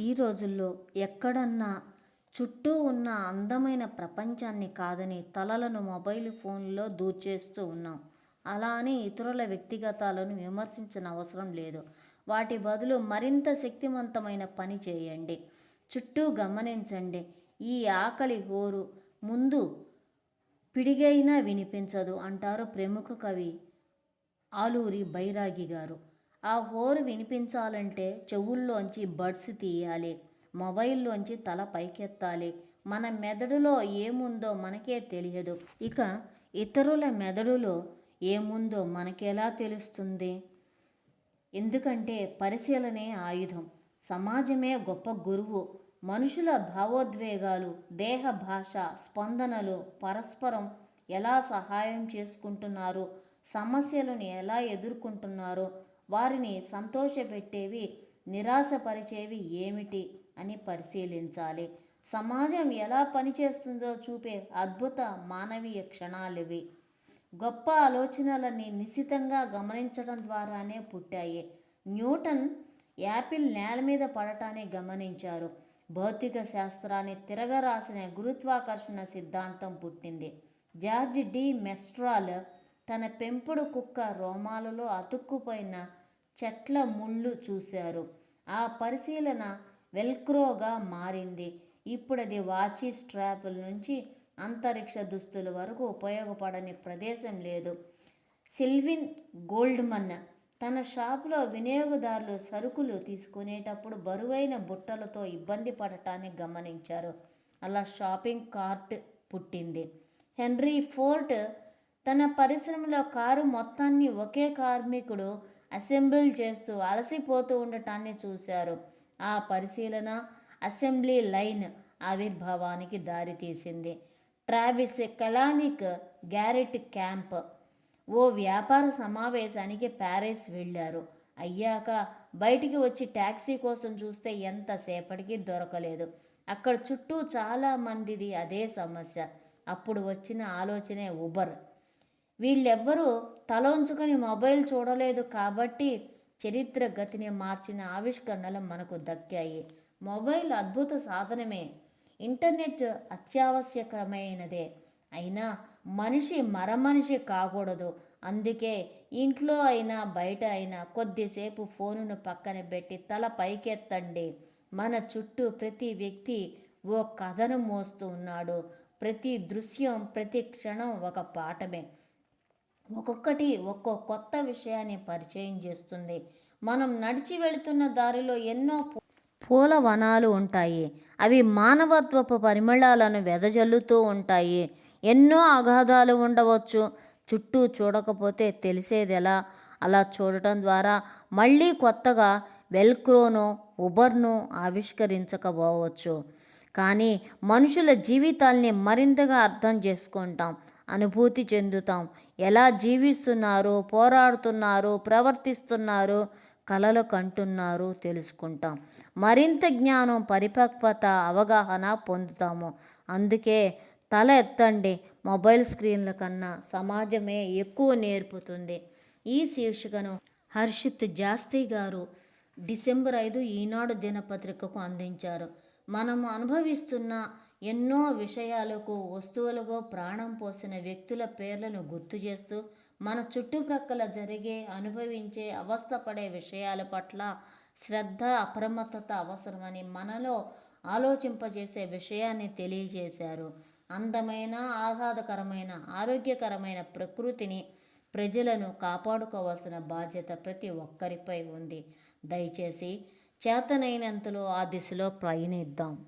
ఈ రోజుల్లో ఎక్కడన్నా చుట్టూ ఉన్న అందమైన ప్రపంచాన్ని కాదని తలలను మొబైల్ ఫోన్లో దూర్చేస్తూ ఉన్నాం. అలా అని ఇతరుల వ్యక్తిగతాలను విమర్శించిన అవసరం లేదు. వాటి బదులు మరింత శక్తివంతమైన పని చేయండి. చుట్టూ గమనించండి. ఈ ఆకలి హోరు ముందు పిడిగైనా వినిపించదు అంటారు ప్రముఖ కవి ఆలూరి బైరాగి గారు. ఆ హోరు వినిపించాలంటే చెవుల్లోంచి బడ్స్ తీయాలి మొబైల్లోంచి తల పైకెత్తాలి. మన మెదడులో ఏముందో మనకే తెలియదు. ఇక ఇతరుల మెదడులో ఏముందో మనకెలా తెలుస్తుంది? ఎందుకంటే పరిశీలనే ఆయుధం. సమాజమే గొప్ప గురువు. మనుషుల భావోద్వేగాలు దేహ భాష స్పందనలు పరస్పరం ఎలా సహాయం చేసుకుంటున్నారు? సమస్యలను ఎలా ఎదుర్కొంటున్నారో? వారిని సంతోషపెట్టేవి నిరాశపరిచేవి ఏమిటి అని పరిశీలించాలి. సమాజం ఎలా పనిచేస్తుందో చూపే అద్భుత మానవీయ క్షణాలివి. గొప్ప ఆలోచనలని నిశితంగా గమనించడం ద్వారానే పుట్టాయి. న్యూటన్ యాపిల్ నేల మీద పడటాన్ని గమనించారు. భౌతిక శాస్త్రాన్ని తిరగరాసిన గురుత్వాకర్షణ సిద్ధాంతం పుట్టింది. జార్జ్ డి మెస్ట్రాల్ తన పెంపుడు కుక్క రోమాలలో అతుక్కుపోయిన చెట్ల ముళ్ళు చూశారు. ఆ పరిశీలన వెల్క్రోగా మారింది. ఇప్పుడు అది వాచి స్ట్రాపుల నుంచి అంతరిక్ష దుస్తుల వరకు ఉపయోగపడని ప్రదేశం లేదు. సిల్విన్ గోల్డ్మన్ తన షాపులో వినియోగదారులు సరుకులు తీసుకునేటప్పుడు బరువైన బుట్టలతో ఇబ్బంది పడటాన్ని గమనించారు. అలా షాపింగ్ కార్ట్ పుట్టింది. హెన్రీ ఫోర్ట్ తన పరిశ్రమలో కారు మొత్తాన్ని ఒకే కార్మికుడు అసెంబ్ల్ చేస్తూ అలసిపోతూ ఉండటాన్ని చూశారు. ఆ పరిశీలన అసెంబ్లీ లైన్ ఆవిర్భావానికి దారితీసింది ట్రావిస్ కలానిక్ గ్యారెట్ క్యాంప్. ఓ వ్యాపార సమావేశానికి ప్యారిస్ వెళ్ళారు. అయ్యాక బయటికి వచ్చి ట్యాక్సీ కోసం చూస్తే ఎంతసేపటికి దొరకలేదు. అక్కడ చుట్టూ చాలా మందిది అదే సమస్య. అప్పుడు వచ్చిన ఆలోచనే ఉబర్ వీళ్ళెవ్వరూ తల ఉంచుకొని మొబైల్ చూడలేదు కాబట్టి చరిత్ర గతిని మార్చిన ఆవిష్కరణలు మనకు దక్కాయి. మొబైల్ అద్భుత సాధనమే. ఇంటర్నెట్ అత్యావశ్యకమైనదే. అయినా మనిషి మరమనిషి కాకూడదు. అందుకే ఇంట్లో అయినా బయట అయినా కొద్దిసేపు ఫోనును పక్కన పెట్టి తల పైకెత్తండి. మన చుట్టూ ప్రతి వ్యక్తి ఓ కథను మోస్తూ ఉన్నాడు. ప్రతి దృశ్యం ప్రతి క్షణం ఒక పాఠమే. ఒక్కొక్కటి ఒక్కో కొత్త విషయాన్ని పరిచయం చేస్తుంది. మనం నడిచి వెళుతున్న దారిలో ఎన్నో పూల వనాలు ఉంటాయి. అవి మానవత్వపు పరిమళాలను వెదజల్లుతూ ఉంటాయి. ఎన్నో అగాధాలు ఉండవచ్చు. చుట్టూ చూడకపోతే తెలిసేది ఎలా అలా చూడటం ద్వారా మళ్ళీ కొత్తగా వెల్క్రోను ఉబర్ను ఆవిష్కరించకపోవచ్చు. కానీ మనుషుల జీవితాల్ని మరింతగా అర్థం చేసుకుంటాం. అనుభూతి చెందుతాం. ఎలా జీవిస్తున్నారు పోరాడుతున్నారు ప్రవర్తిస్తున్నారు కలలు కంటున్నారు తెలుసుకుంటాం. మరింత జ్ఞానం పరిపక్వత అవగాహన పొందుతాము. అందుకే తల ఎత్తండి. మొబైల్ స్క్రీన్ల కన్నా సమాజమే ఎక్కువ నేర్పుతుంది. ఈ శీర్షికను హర్షిత్ జాస్తి గారు డిసెంబర్ ఐదు ఈనాడు దినపత్రికకు అందించారు. మనము అనుభవిస్తున్న ఎన్నో విషయాలకు వస్తువులకు ప్రాణం పోసిన వ్యక్తుల పేర్లను గుర్తు చేస్తూ మన చుట్టుప్రక్కల జరిగే అనుభవించే అవస్థపడే విషయాల పట్ల శ్రద్ధ అప్రమత్తత అవసరమని మనలో ఆలోచింపజేసే విషయాన్ని తెలియజేశారు. అందమైన ఆహ్లాదకరమైన ఆరోగ్యకరమైన ప్రకృతిని ప్రజలను కాపాడుకోవాల్సిన బాధ్యత ప్రతి ఒక్కరిపై ఉంది. దయచేసి చేతనైనంతలో ఆ దిశలో ప్రయాణిద్దాం.